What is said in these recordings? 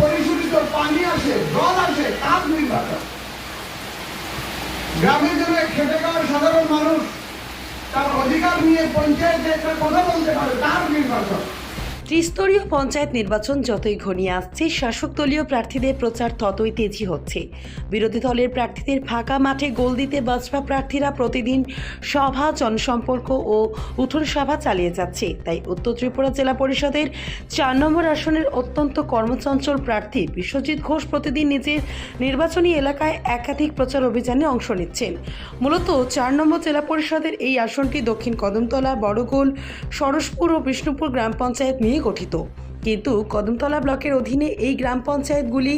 পরিশোধিত পানি আছে জল খাওয়া সাধারণ মানুষ তার অধিকার নিয়ে পঞ্চায়েতে একটা কথা বলতে পারে, তার নির্বাচন ত্রিস্তরীয় পঞ্চায়েত নির্বাচন যতই ঘনিয়ে আসছে, শাসক দলীয় প্রার্থীদের প্রচার ততই তেজি হচ্ছে। বিরোধী দলের প্রার্থীদের ফাঁকা মাঠে গোল দিতে বাজপা প্রার্থীরা প্রতিদিন সভা, জনসম্পর্ক ও উঠোন সভা চালিয়ে যাচ্ছে। তাই উত্তর ত্রিপুরা জেলা পরিষদের চার নম্বর আসনের অত্যন্ত কর্মচঞ্চল প্রার্থী বিশ্বজিৎ ঘোষ প্রতিদিন নিজের নির্বাচনী এলাকায় একাধিক প্রচার অভিযানে অংশ নিচ্ছেন। মূলত চার নম্বর জেলা পরিষদের এই আসনটি দক্ষিণ কদমতলা, বড়গোল, সরসপুর ও বিষ্ণুপুর গ্রাম পঞ্চায়েত নিয়ে গঠিত। কিন্তু কদমতলা ব্লকের অধীনে এই গ্রাম পঞ্চায়েতগুলি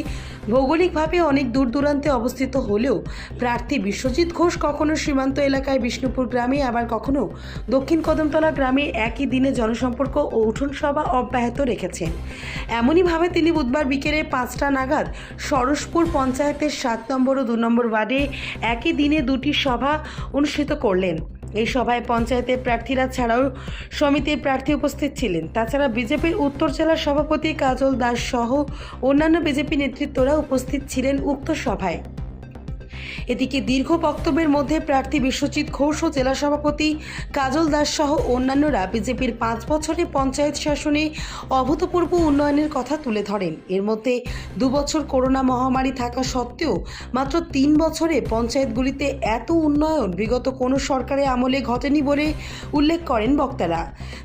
ভৌগোলিকভাবে অনেক দূর দূরান্তে অবস্থিত হলেও প্রার্থী বিশ্বজিৎ ঘোষ কখনো সীমান্ত এলাকায় বিষ্ণুপুর গ্রামে, আবার কখনো দক্ষিণ কদমতলা গ্রামে একই দিনে জনসম্পর্ক ও উঠোন সভা অব্যাহত রেখেছেন। এমনইভাবে তিনি বুধবার বিকেলে পাঁচটা নাগাদ সরসপুর পঞ্চায়েতের সাত নম্বর ও দু নম্বর ওয়ার্ডে একই দিনে দুটি সভা অনুষ্ঠিত করলেন। এই সভায় পঞ্চায়েতের প্রার্থীরা ছাড়াও সমিতির প্রার্থী উপস্থিত ছিলেন। তাছাড়া বিজেপির উত্তর জেলার সভাপতি কাজল দাস সহ অন্যান্য বিজেপি নেতৃত্বরা উপস্থিত ছিলেন উক্ত সভায়। এদিকে দীর্ঘ বক্তব্যের মধ্যে প্রার্থী বিশ্বজিৎ ঘোষ ও জেলা সভাপতি কাজল দাস সহ অন্যান্যরা বিজেপির পাঁচ বছরে পঞ্চায়েত শাসনে অভূতপূর্ব উন্নয়নের কথা তুলে ধরেন। এর মধ্যে দুবছর করোনা মহামারী থাকা সত্ত্বেও মাত্র তিন বছরে পঞ্চায়েতগুলিতে এত উন্নয়ন বিগত কোনো সরকারের আমলে ঘটেনি বলে উল্লেখ করেন বক্তারা।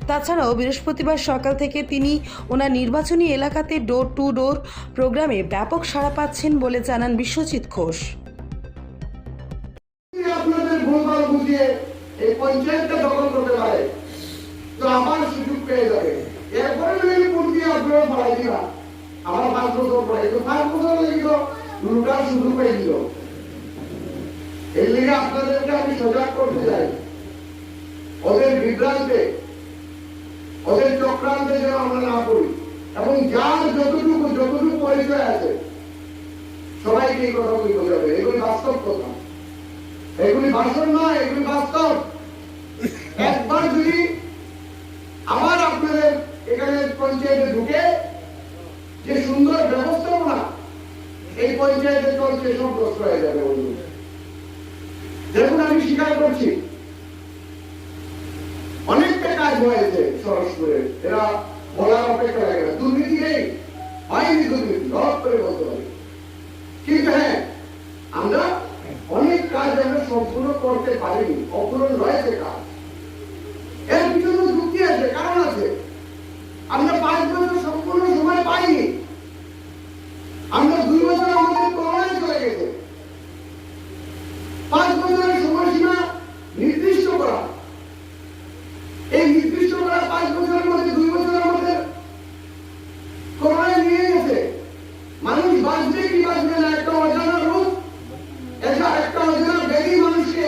তাছাড়াও বৃহস্পতিবার সকাল থেকে তিনি ওনার নির্বাচনী এলাকাতে ডোর টু ডোর প্রোগ্রামে ব্যাপক সাড়া পাচ্ছেন বলে জানান বিশ্বজিৎ ঘোষ। এই পঞ্চায়েতটা দখল করতে পারে। তো আমার সুযোগ পেয়ে যাবে। এরপরে যদি দিয়ে আপনারা বাড়াই দিবা আমার পাঁচ বছর পরে তো পাঁচ বছর লেগে লুটার সুযোগ পেয়ে দিল এই লিগে আপনাদেরকে আমি সজাগ করতে চাই। ওদের বিভ্রান্তে, ওদের চক্রান্তে যেন আমরা না করি এবং যার যতটুকু যতটুকু পরিচয় আছে, সবাইকে এই কথা বলতে হবে। এগুলি বাস্তব কথা। এগুলি ভাষণ নয়, এগুলি বাস্তব। একবার যদি আবার আপনাদের এখানে পঞ্চায়েতে ঢুকে যে সুন্দর ব্যবস্থাপনা, এই পঞ্চায়েতে চলছে সব নষ্ট হয়ে যাবে দেখুন, আমি স্বীকার করছি, অনেকটা কাজ হয়েছে সরস্বরে এরা বলার অপেক্ষা লাগে না। দুর্নীতি নেই। হয়নি দুর্নীতি ধর করে বলতে পারি কিন্তু হ্যাঁ আমরা অনেক কাজ আমরা সম্পূর্ণ করতে পারিনি অপূরণ রয়েছে কাজ এর পিছনে যুক্তি আছে কারণ আছে আমরা পাঁচ বছর সম্পূর্ণ সময় পাইনি আমরা দুই বছর আমাদের করোনায় চলে গেছে। পাঁচ বছরের সময়সীমা নির্দিষ্ট করা। এই নির্দিষ্ট করা পাঁচ বছরের মধ্যে দুই বছর আমাদের করোনায় নিয়ে গেছে মানুষ বাঁচবে কি বাঁচবে না একটা অজানা রোগ এটা একটা অজানা ব্যাধি মানুষকে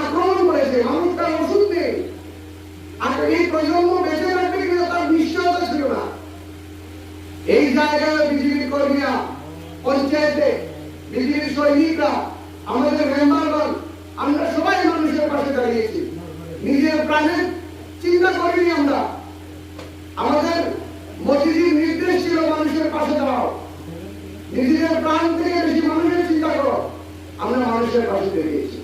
আক্রমণ করেছে মানুষ তার ওষুধ নেই আর এই প্রজন্ম বেঁচে থাকবে কিনা তার নিশ্চয়তা ছিল না এই জায়গায় বিজেপি কর্মীরা পঞ্চায়েতে, বিজেপি সৈনিকরা, আমাদের মেম্বারগণ আমরা সবাই মানুষের পাশে দাঁড়িয়েছি। নিজের প্রাণের চিন্তা করিনি আমরা। আমাদের মোদিজির নির্দেশ ছিল মানুষের পাশে দাঁড়াও। নিজেদের প্রাণ থেকে বেশি মানুষের চিন্তা করো। আমরা মানুষের পাশে দাঁড়িয়েছি।